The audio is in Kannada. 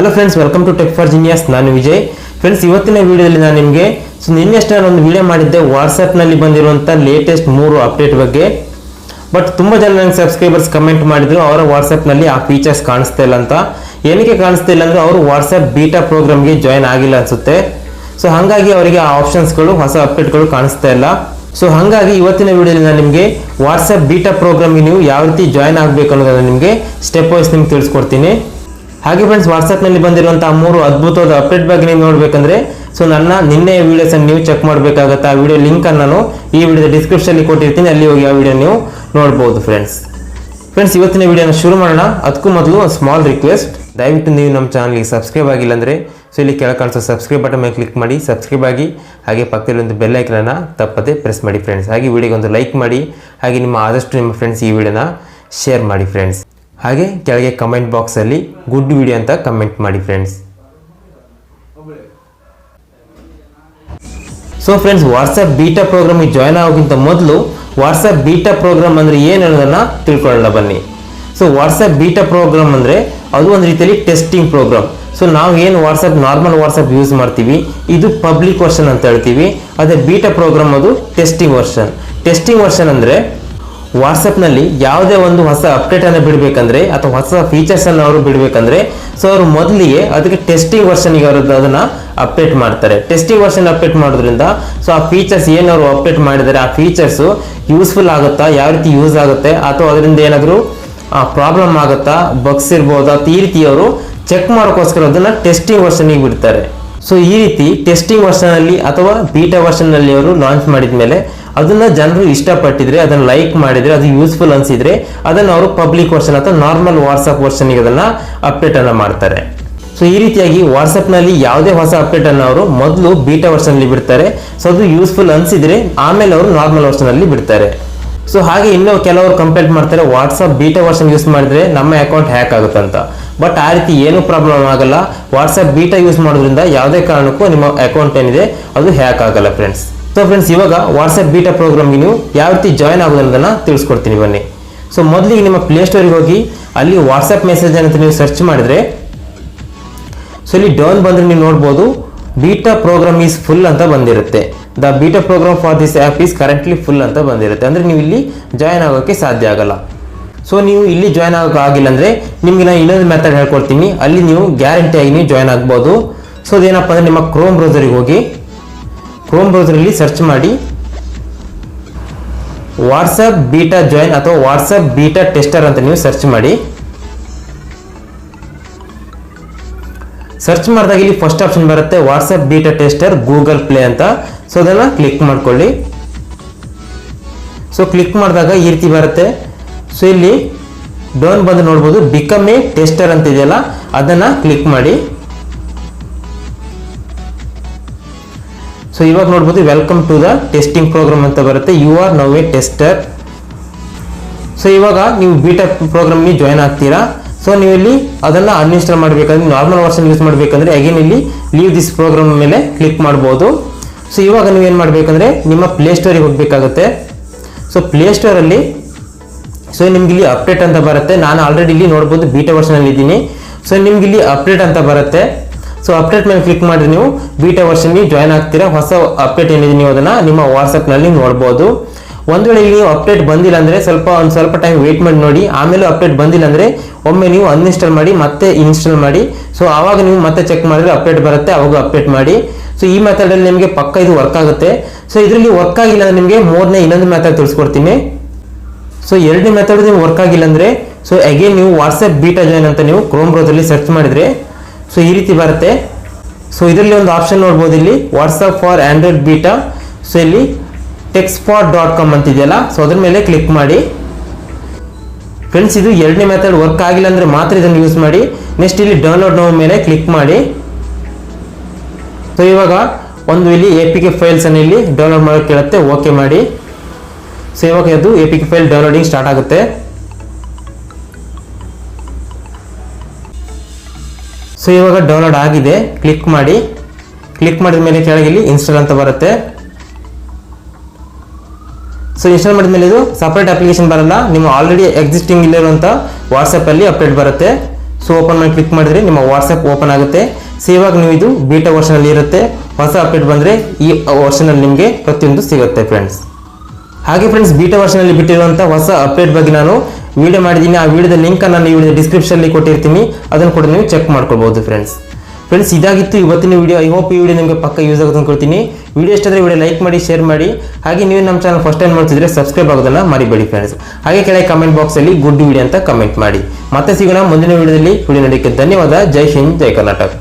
Hello friends welcome to tech for genius ನಾನು ವಿಜಯ್. ಫ್ರೆಂಡ್ಸ್ ಇವತ್ತಿನ ವಿಡಿಯೋದಲ್ಲಿ ನಾನು ನಿಮಗೆ ಸೊ ನಿನ್ನೆಷ್ಟೇ ನಾನು ಒಂದು ವಿಡಿಯೋ ಮಾಡಿದ್ದೆ. ವಾಟ್ಸಪ್ನಲ್ಲಿ ಬಂದಿರುವಂಥ ಲೇಟೆಸ್ಟ್ ಮೂರು ಅಪ್ಡೇಟ್ ಬಗ್ಗೆ. ಬಟ್ ತುಂಬ ಜನ ನನಗೆ ಸಬ್ಸ್ಕ್ರೈಬರ್ಸ್ ಕಮೆಂಟ್ ಮಾಡಿದ್ರು, ಅವರ ವಾಟ್ಸಪ್ನಲ್ಲಿ ಆ ಫೀಚರ್ಸ್ ಕಾಣಿಸ್ತಾ ಇಲ್ಲ ಅಂತ. ಏನಕ್ಕೆ ಕಾಣಿಸ್ತಾ ಇಲ್ಲ ಅಂದರೆ, ಅವರು ವಾಟ್ಸಪ್ ಬೀಟಾ ಪ್ರೋಗ್ರಾಮ್ಗೆ ಜಾಯ್ನ್ ಆಗಿಲ್ಲ ಅನಿಸುತ್ತೆ. ಸೊ ಹಾಗಾಗಿ ಅವರಿಗೆ ಆ ಆಪ್ಷನ್ಸ್ಗಳು ಹೊಸ ಅಪ್ಡೇಟ್ಗಳು ಕಾಣಿಸ್ತಾ ಇಲ್ಲ. ಸೊ ಹಾಗಾಗಿ ಇವತ್ತಿನ ವಿಡಿಯೋದಲ್ಲಿ ನಾನು ನಿಮಗೆ ವಾಟ್ಸಪ್ ಬೀಟಾ ಪ್ರೋಗ್ರಾಮ್ಗೆ ನೀವು ಯಾವ ರೀತಿ ಜಾಯ್ನ್ ಆಗಬೇಕು ಅನ್ನೋದನ್ನು ನಿಮಗೆ ಸ್ಟೆಪ್ ವೈಸ್ ನಿಮ್ಗೆ ತಿಳಿಸ್ಕೊಡ್ತೀನಿ. ಹಾಗೆ ಫ್ರೆಂಡ್ಸ್ ವಾಟ್ಸಪ್ನಲ್ಲಿ ಬಂದಿರುವಂತಹ ಮೂರು ಅದ್ಭುತವಾದ ಅಪ್ಡೇಟ್ ಬಗ್ಗೆ ನೀವು ನೋಡಬೇಕಂದ್ರೆ ಸೊ ನನ್ನ ನಿನ್ನೆ ವಿಡಿಯೋಸ್ ಅನ್ನು ನೀವು ಚೆಕ್ ಮಾಡಬೇಕಾಗತ್ತೆ. ಆ ವಿಡಿಯೋ ಲಿಂಕ್ ಅನ್ನು ನಾನು ಈ ವಿಡಿಯೋದ ಡಿಸ್ಕ್ರಿಪ್ಷನ್ ಕೊಟ್ಟಿರ್ತೀನಿ. ಅಲ್ಲಿ ಹೋಗಿ ಆ ವಿಡಿಯೋ ನೀವು ನೋಡಬಹುದು ಫ್ರೆಂಡ್ಸ್ ಫ್ರೆಂಡ್ಸ್ ಇವತ್ತಿನ ವಿಡಿಯೋನ ಶುರು ಮಾಡೋಣ. ಅದಕ್ಕೂ ಮೊದಲು ಒಂದು ಸ್ಮಾಲ್ ರಿಕ್ವೆಸ್ಟ್ ದಯವಿಟ್ಟು ನೀವು ನಮ್ಮ ಚಾನಲ್ಗೆ ಸಬ್ಸ್ಕ್ರೈಬ್ ಆಗಿಲ್ಲ ಅಂದರೆ ಸೊ ಇಲ್ಲಿ ಕೆಳ ಕಾಣಿಸೋ ಸಬ್ಸ್ಕ್ರೈಬ್ ಬಟನ್ ಮೇಲೆ ಕ್ಲಿಕ್ ಮಾಡಿ ಸಬ್ಸ್ಕ್ರೈಬ್ ಆಗಿ, ಹಾಗೆ ಪಕ್ಕದಲ್ಲಿ ಒಂದು ಬೆಲ್ ಐಕನನ್ನು ತಪ್ಪದೆ ಪ್ರೆಸ್ ಮಾಡಿ ಫ್ರೆಂಡ್ಸ್ ಹಾಗೆ ವಿಡಿಯೋಗೆ ಒಂದು ಲೈಕ್ ಮಾಡಿ, ಹಾಗೆ ನಿಮ್ಮ ಆದಷ್ಟು ನಿಮ್ಮ ಫ್ರೆಂಡ್ಸ್ ಈ ವಿಡಿಯೋನ ಶೇರ್ ಮಾಡಿ ಫ್ರೆಂಡ್ಸ್ ಹಾಗೆ ಕೆಳಗೆ ಕಮೆಂಟ್ ಬಾಕ್ಸಲ್ಲಿ ಗುಡ್ ವಿಡಿಯೋ ಅಂತ ಕಮೆಂಟ್ ಮಾಡಿ friends so friends WhatsApp beta ಪ್ರೋಗ್ರಾಮ್ಗೆ join ಆಗೋಕ್ಕಿಂತ ಮೊದಲು ವಾಟ್ಸಪ್ ಬೀಟಾ ಪ್ರೋಗ್ರಾಮ್ ಅಂದರೆ ಏನು ಅನ್ನೋದನ್ನು ತಿಳ್ಕೊಳ್ಳೋಣ ಬನ್ನಿ. ಸೊ ವಾಟ್ಸಪ್ ಬೀಟಾ ಪ್ರೋಗ್ರಾಮ್ ಅಂದರೆ ಅದು ಒಂದು ರೀತಿಯಲ್ಲಿ ಟೆಸ್ಟಿಂಗ್ ಪ್ರೋಗ್ರಾಮ್ ಸೊ ನಾವು ಏನು ವಾಟ್ಸಪ್ ನಾರ್ಮಲ್ ವಾಟ್ಸಪ್ ಯೂಸ್ ಮಾಡ್ತೀವಿ, ಇದು ಪಬ್ಲಿಕ್ ವರ್ಷನ್ ಅಂತ ಹೇಳ್ತೀವಿ. ಅದೇ ಬೀಟಾ ಪ್ರೋಗ್ರಾಮ್ ಅದು ಟೆಸ್ಟಿಂಗ್ ವರ್ಷನ್ ಟೆಸ್ಟಿಂಗ್ ವರ್ಷನ್ ಅಂದರೆ ವಾಟ್ಸಪ್ನಲ್ಲಿ ಯಾವುದೇ ಒಂದು ಹೊಸ ಅಪ್ಡೇಟ್ ಅನ್ನು ಬಿಡಬೇಕಂದ್ರೆ ಅಥವಾ ಹೊಸ ಫೀಚರ್ಸ್ ಅನ್ನು ಅವರು ಬಿಡಬೇಕಂದ್ರೆ ಸೊ ಅವರು ಮೊದಲಿಗೆ ಅದಕ್ಕೆ ಟೆಸ್ಟಿಂಗ್ ವರ್ಷನ್ಗೆ ಅವರು ಅದನ್ನ ಅಪ್ಡೇಟ್ ಮಾಡ್ತಾರೆ. ಟೆಸ್ಟಿಂಗ್ ವರ್ಷನ್ ಅಪ್ಡೇಟ್ ಮಾಡೋದ್ರಿಂದ ಸೊ ಆ ಫೀಚರ್ಸ್ ಏನು ಅವರು ಅಪ್ಡೇಟ್ ಮಾಡಿದರೆ, ಆ ಫೀಚರ್ಸ್ ಯೂಸ್ಫುಲ್ ಆಗುತ್ತಾ, ಯಾವ ರೀತಿ ಯೂಸ್ ಆಗುತ್ತೆ, ಅಥವಾ ಅದರಿಂದ ಏನಾದರೂ ಪ್ರಾಬ್ಲಮ್ ಆಗುತ್ತಾ ಬಗ್ಸ್ ಇರ್ಬೋದಾ ಈ ರೀತಿ ಅವರು ಚೆಕ್ ಮಾಡೋಕ್ಕೋಸ್ಕರ ಅದನ್ನ ಟೆಸ್ಟಿಂಗ್ ವರ್ಷನಿಗೆ ಬಿಡ್ತಾರೆ. ಸೊ ಈ ರೀತಿ ಟೆಸ್ಟಿಂಗ್ ವರ್ಷನ್ ಅಲ್ಲಿ ಅಥವಾ ಬೀಟಾ ವರ್ಷನ್ ಅಲ್ಲಿ ಅವರು ಲಾಂಚ್ ಮಾಡಿದ ಮೇಲೆ ಅದನ್ನ ಜನರು ಇಷ್ಟಪಟ್ಟಿದ್ರೆ, ಅದನ್ನ ಲೈಕ್ ಮಾಡಿದ್ರೆ, ಅದು ಯೂಸ್ಫುಲ್ ಅನ್ಸಿದ್ರೆ ಅದನ್ನ ಅವರು ಪಬ್ಲಿಕ್ ವರ್ಷನ್ ಅಥವಾ ನಾರ್ಮಲ್ ವಾಟ್ಸ್ಆಪ್ ವರ್ಷನ್ ಅದನ್ನ ಅಪ್ಡೇಟ್ ಅನ್ನ ಮಾಡ್ತಾರೆ. ಸೊ ಈ ರೀತಿಯಾಗಿ ವಾಟ್ಸಪ್ನಲ್ಲಿ ಯಾವುದೇ ಹೊಸ ಅಪ್ಡೇಟ್ ಅನ್ನು ಅವರು ಮೊದಲು ಬೀಟಾ ವರ್ಷನಲ್ಲಿ ಬಿಡ್ತಾರೆ. ಸೊ ಅದು ಯೂಸ್ಫುಲ್ ಅನ್ಸಿದ್ರೆ ಆಮೇಲೆ ಅವರು ನಾರ್ಮಲ್ ವರ್ಷನಲ್ಲಿ ಬಿಡ್ತಾರೆ. ಸೊ ಹಾಗೆ ಇನ್ನೂ ಕೆಲವರು ಕಂಪ್ಲೇಂಟ್ ಮಾಡ್ತಾರೆ ವಾಟ್ಸಪ್ ಬೀಟಾ ವರ್ಷನ್ ಯೂಸ್ ಮಾಡಿದ್ರೆ ನಮ್ಮ ಅಕೌಂಟ್ ಹ್ಯಾಕ್ ಆಗುತ್ತಂತ. ಬಟ್ ಆ ರೀತಿ ಏನೂ ಪ್ರಾಬ್ಲಮ್ ಆಗಲ್ಲ. ವಾಟ್ಸಪ್ ಬೀಟಾ ಯೂಸ್ ಮಾಡೋದ್ರಿಂದ ಯಾವುದೇ ಕಾರಣಕ್ಕೂ ನಿಮ್ಮ ಅಕೌಂಟ್ ಏನಿದೆ, ಅದು ಹ್ಯಾಕ್ ಆಗಲ್ಲ ಫ್ರೆಂಡ್ಸ್ ಸೊ ಫ್ರೆಂಡ್ಸ್ ಇವಾಗ ವಾಟ್ಸಪ್ ಬೀಟಾ ಪ್ರೋಗ್ರಾಮ್ಗೆ ನೀವು ಯಾವ ರೀತಿ ಜಾಯ್ನ್ ಆಗೋದನ್ನ ತಿಳಿಸ್ಕೊಡ್ತೀನಿ ಬನ್ನಿ. ಸೊ ಮೊದಲಿಗೆ ನಿಮ್ಮ ಪ್ಲೇಸ್ಟೋರಿಗೆ ಹೋಗಿ, ಅಲ್ಲಿ ವಾಟ್ಸಪ್ ಮೆಸೇಜ್ ಅಂತ ನೀವು ಸರ್ಚ್ ಮಾಡಿದ್ರೆ ಸೊ ಇಲ್ಲಿ ಡೌನ್ ಬಂದ್ರೆ ನೀವು ನೋಡ್ಬೋದು ಬೀಟಾ ಪ್ರೋಗ್ರಾಮ್ ಈಸ್ ಫುಲ್ ಅಂತ ಬಂದಿರುತ್ತೆ. The beta program for this app is currently full ಅಂತ ಬಂದಿರುತ್ತೆ. ಅಂದರೆ ನೀವು ಇಲ್ಲಿ ಜಾಯ್ನ್ ಆಗೋಕ್ಕೆ ಸಾಧ್ಯ ಆಗಲ್ಲ. ಸೊ ನೀವು ಇಲ್ಲಿ ಜಾಯ್ನ್ ಆಗಿಲ್ಲ ಅಂದರೆ ನಿಮಗೆ ನಾನು ಇನ್ನೊಂದು ಮೆಥಡ್ ಹೇಳ್ಕೊಡ್ತೀನಿ. ಅಲ್ಲಿ ನೀವು ಗ್ಯಾರಂಟಿಯಾಗಿ ನೀವು ಜಾಯ್ನ್ ಆಗ್ಬೋದು. ಸೊ ಅದೇನಪ್ಪ ಅಂದರೆ ನಿಮ್ಮ ಕ್ರೋಮ್ ಬ್ರೌಸರಿಗೆ ಹೋಗಿ ಕ್ರೋಮ್ ಬ್ರೌಸರಲ್ಲಿ ಸರ್ಚ್ ಮಾಡಿ ವಾಟ್ಸಪ್ ಬೀಟಾ ಜಾಯ್ನ್ ಅಥವಾ ವಾಟ್ಸಪ್ ಬೀಟಾ ಟೆಸ್ಟರ್ ಅಂತ ನೀವು ಸರ್ಚ್ ಮಾಡಿ. ಸರ್ಚ್ ಮಾಡಿದಾಗ ಇಲ್ಲಿ ಫಸ್ಟ್ ಆಪ್ಷನ್ ಬರುತ್ತೆ WhatsApp beta tester Google Play ಅಂತ. ಸೊ ಅದನ್ನು ಕ್ಲಿಕ್ ಮಾಡ್ಕೊಳ್ಳಿ. ಸೊ ಕ್ಲಿಕ್ ಮಾಡಿದಾಗ ಈ ರೀತಿ ಬರುತ್ತೆ. ಸೊ ಇಲ್ಲಿ ಡೋನ್ ಬಂದು ನೋಡ್ಬೋದು ಬಿಕಮ್ ಎ ಟೆಸ್ಟರ್ ಅಂತ ಇದೆಯಲ್ಲ ಅದನ್ನು ಕ್ಲಿಕ್ ಮಾಡಿ. ಸೊ ಇವಾಗ ನೋಡ್ಬೋದು welcome to the testing program ಅಂತ ಬರುತ್ತೆ. You are now a tester so ಇವಾಗ ನೀವು ಬೀಟಾ ಪ್ರೋಗ್ರಾಮ್ಗೆ ಜಾಯ್ನ್ ಆಗ್ತೀರಾ? ಸೊ ನೀವು ಇಲ್ಲಿ ಅದನ್ನು ಅನ್ಇನ್ಸ್ಟಾಲ್ ಮಾಡಬೇಕಂದ್ರೆ ನಾರ್ಮಲ್ ವರ್ಷನ್ ಯೂಸ್ ಮಾಡಬೇಕಂದ್ರೆ ಅಗೇನ್ ಇಲ್ಲಿ ಲೀವ್ ದಿಸ್ ಪ್ರೋಗ್ರಾಮ್ ಮೇಲೆ ಕ್ಲಿಕ್ ಮಾಡ್ಬೋದು. ಸೊ ಇವಾಗ ನೀವು ಏನು ಮಾಡಬೇಕಂದ್ರೆ, ನಿಮ್ಮ ಪ್ಲೇಸ್ಟೋರಿಗೆ ಹೋಗಬೇಕಾಗುತ್ತೆ. ಸೊ ಪ್ಲೇಸ್ಟೋರಲ್ಲಿ ಸೊ ನಿಮ್ಗೆ ಇಲ್ಲಿ ಅಪ್ಡೇಟ್ ಅಂತ ಬರುತ್ತೆ. ನಾನು ಆಲ್ರೆಡಿ ಇಲ್ಲಿ ನೋಡ್ಬೋದು ಬೀಟಾ ವರ್ಷನಲ್ಲಿ ಇದ್ದೀನಿ. ಸೊ ನಿಮ್ಗೆ ಇಲ್ಲಿ ಅಪ್ಡೇಟ್ ಅಂತ ಬರುತ್ತೆ. ಸೊ ಅಪ್ಡೇಟ್ ಮೇಲೆ ಕ್ಲಿಕ್ ಮಾಡಿ ನೀವು. ಬೀಟಾ ವರ್ಷನ್ಗೆ ಜಾಯ್ನ್ ಆಗ್ತೀರಾ? ಹೊಸ ಅಪ್ಡೇಟ್ ಏನಿದೆ ನೀವು ಅದನ್ನು ನಿಮ್ಮ ವಾಟ್ಸಪ್ನಲ್ಲಿ ನೋಡ್ಬೋದು. ಒಂದು ವೇಳೆ ಇಲ್ಲಿ ನೀವು ಅಪ್ಡೇಟ್ ಬಂದಿಲ್ಲ ಅಂದರೆ ಸ್ವಲ್ಪ, ಒಂದು ಸ್ವಲ್ಪ ಟೈಮ್ ವೇಟ್ ಮಾಡಿ ನೋಡಿ. ಆಮೇಲೆ ಅಪ್ಡೇಟ್ ಬಂದಿಲ್ಲ ಅಂದರೆ ಒಮ್ಮೆ ನೀವು ಅನ್ಇನ್ಸ್ಟಾಲ್ ಮಾಡಿ, ಮತ್ತೆ ಇನ್ಸ್ಟಾಲ್ ಮಾಡಿ. ಸೊ ಆವಾಗ ನೀವು ಮತ್ತೆ ಚೆಕ್ ಮಾಡಿದ್ರೆ ಅಪ್ಡೇಟ್ ಬರುತ್ತೆ, ಅವಾಗ ಅಪ್ಡೇಟ್ ಮಾಡಿ. ಸೊ ಈ ಮೆಥಡಲ್ಲಿ ನಿಮಗೆ ಪಕ್ಕ ಇದು ವರ್ಕ್ ಆಗುತ್ತೆ. ಸೊ ಇದರಲ್ಲಿ ವರ್ಕ್ ಆಗಿಲ್ಲ ಅಂದರೆ ನಿಮಗೆ ಮೂರನೇ ಇನ್ನೊಂದು ಮೆಥಡ್ ತಿಳಿಸ್ಕೊಡ್ತೀನಿ ಸೊ ಎರಡನೇ ಮೆಥಡ್ ನೀವು ವರ್ಕ್ ಆಗಿಲ್ಲ ಅಂದರೆ ಸೊ ಅಗೇನ್ ನೀವು ವಾಟ್ಸಪ್ ಬೀಟಾ ಜಾಯ್ನ್ ಅಂತ ನೀವು ಕ್ರೋಮ್ ಬ್ರೌಸರ್ಲಿ ಸರ್ಚ್ ಮಾಡಿದರೆ ಸೊ ಈ ರೀತಿ ಬರುತ್ತೆ. ಸೊ ಇದರಲ್ಲಿ ಒಂದು ಆಪ್ಷನ್ ನೋಡ್ಬೋದು ಇಲ್ಲಿ WhatsApp for Android beta so ಇಲ್ಲಿ ಟೆಕ್ಸ್ಪಾಟ್ ಡಾಟ್ ಕಾಮ್ ಅಂತಿದೆಯಲ್ಲ ಸೊ ಅದ್ರ ಮೇಲೆ ಕ್ಲಿಕ್ ಮಾಡಿ. ಫ್ರೆಂಡ್ಸ್ ಇದು ಎರಡನೇ ಮೆಥಡ್ ವರ್ಕ್ ಆಗಿಲ್ಲ ಅಂದರೆ ಮಾತ್ರ ಇದನ್ನು ಯೂಸ್ ಮಾಡಿ. ನೆಕ್ಸ್ಟ್ ಇಲ್ಲಿ ಡೌನ್ಲೋಡ್ ನೋ ಮೇಲೆ ಕ್ಲಿಕ್ ಮಾಡಿ. ಸೊ ಇವಾಗ ಒಂದು ಇಲ್ಲಿ ಎ ಪಿ ಕೆ ಫೈಲ್ಸ್ ಅನ್ನು ಇಲ್ಲಿ ಡೌನ್ಲೋಡ್ ಮಾಡೋಕ್ಕೆ ಕೇಳುತ್ತೆ ಓಕೆ ಮಾಡಿ. ಸೊ ಇವಾಗ A P K file downloading start ಆಗುತ್ತೆ. ಸೊ ಇವಾಗ ಡೌನ್ಲೋಡ್ ಆಗಿದೆ. ಕ್ಲಿಕ್ ಮಾಡಿ. ಕ್ಲಿಕ್ ಮಾಡಿದ ಮೇಲೆ ಕೆಳಗೆ ಇಲ್ಲಿ ಇನ್ಸ್ಟಾಲ್ ಅಂತ ಬರುತ್ತೆ. ಸೊ ಇನ್ಸ್ಟಾಲ್ ಮಾಡಿದ ಮೇಲೆ ಇದು ಸಪ್ರೇಟ್ ಅಪ್ಲಿಕೇಶನ್ ಬರಲ್ಲ. ನಿಮ್ಮ ಆಲ್ರೆಡಿ ಎಕ್ಸಿಸ್ಟಿಂಗ್ ಇಲ್ಲಿರುವಂಥ ವಾಟ್ಸಪ್ಪಲ್ಲಿ ಅಪ್ಡೇಟ್ ಬರುತ್ತೆ. ಸೊ ಓಪನ್ ಮಾಡಿ ಕ್ಲಿಕ್ ಮಾಡಿದ್ರೆ ನಿಮ್ಮ ವಾಟ್ಸಪ್ ಓಪನ್ ಆಗುತ್ತೆ. ಸೊ ಇವಾಗ ನೀವು ಇದು ಬೀಟಾ ವರ್ಷನಲ್ಲಿ ಇರುತ್ತೆ. ಹೊಸ ಅಪ್ಡೇಟ್ ಬಂದರೆ ಈ ವರ್ಷನಲ್ಲಿ ನಿಮಗೆ ಪ್ರತಿಯೊಂದು ಸಿಗುತ್ತೆ ಫ್ರೆಂಡ್ಸ್ ಹಾಗೆ ಫ್ರೆಂಡ್ಸ್ ಬೀಟಾ ವರ್ಷನಲ್ಲಿ ಬಿಟ್ಟಿರುವಂಥ ಹೊಸ ಅಪ್ಡೇಟ್ ಬಗ್ಗೆ ನಾನು ವಿಡಿಯೋ ಮಾಡಿದ್ದೀನಿ. ಆ ವಿಡಿಯೋದ ಲಿಂಕ್ ನಾನು ಈ ವಿಡಿಯೋ ಅಲ್ಲಿ ಕೊಟ್ಟಿರ್ತೀನಿ. ಅದನ್ನು ಕೂಡ ನೀವು ಚೆಕ್ ಮಾಡ್ಕೊಳ್ಬೋದು ಫ್ರೆಂಡ್ಸ್ ಫ್ರೆಂಡ್ಸ್ ಇದಾಗಿತ್ತು ಇವತ್ತಿನ ವಿಡಿಯೋ ಐ ಹೋಪ್ ಈ ವಿಡಿಯೋ ನಿಮಗೆ ಪಕ್ಕ ಯೂಸ್ ಆಗುತ್ತೆ ಅಂದ್ಕೊಳ್ತೀನಿ ವಿಡಿಯೋ ಇಷ್ಟಾದರೆ ವಿಡಿಯೋ ಲೈಕ್ ಮಾಡಿ ಶೇರ್ ಮಾಡಿ. ಹಾಗೆ ನೀವು ನಮ್ಮ ಚಾನಲ್ ಫಸ್ಟ್ ಟೈಮ್ ಮಾಡ್ತಿದ್ರೆ ಸಬ್ಸ್ಕ್ರೈಬ್ ಆಗೋದನ್ನ ಮರಿಬೇಡಿ ಫ್ರೆಂಡ್ಸ್ ಹಾಗೆ ಕೆಳಗೆ ಕಮೆಂಟ್ ಬಾಕ್ಸಲ್ಲಿ ಗುಡ್ ವಿಡಿಯೋ ಅಂತ ಕಮೆಂಟ್ ಮಾಡಿ. ಮತ್ತೆ ಸಿಗೋಣ ಮುಂದಿನ ವಿಡಿಯೋದಲ್ಲಿ ವಿಡಿಯೋ ನೋಡೋಕ್ಕೆ ಧನ್ಯವಾದ. ಜೈ ಹಿಂದ್, ಜೈ ಕರ್ನಾಟಕ.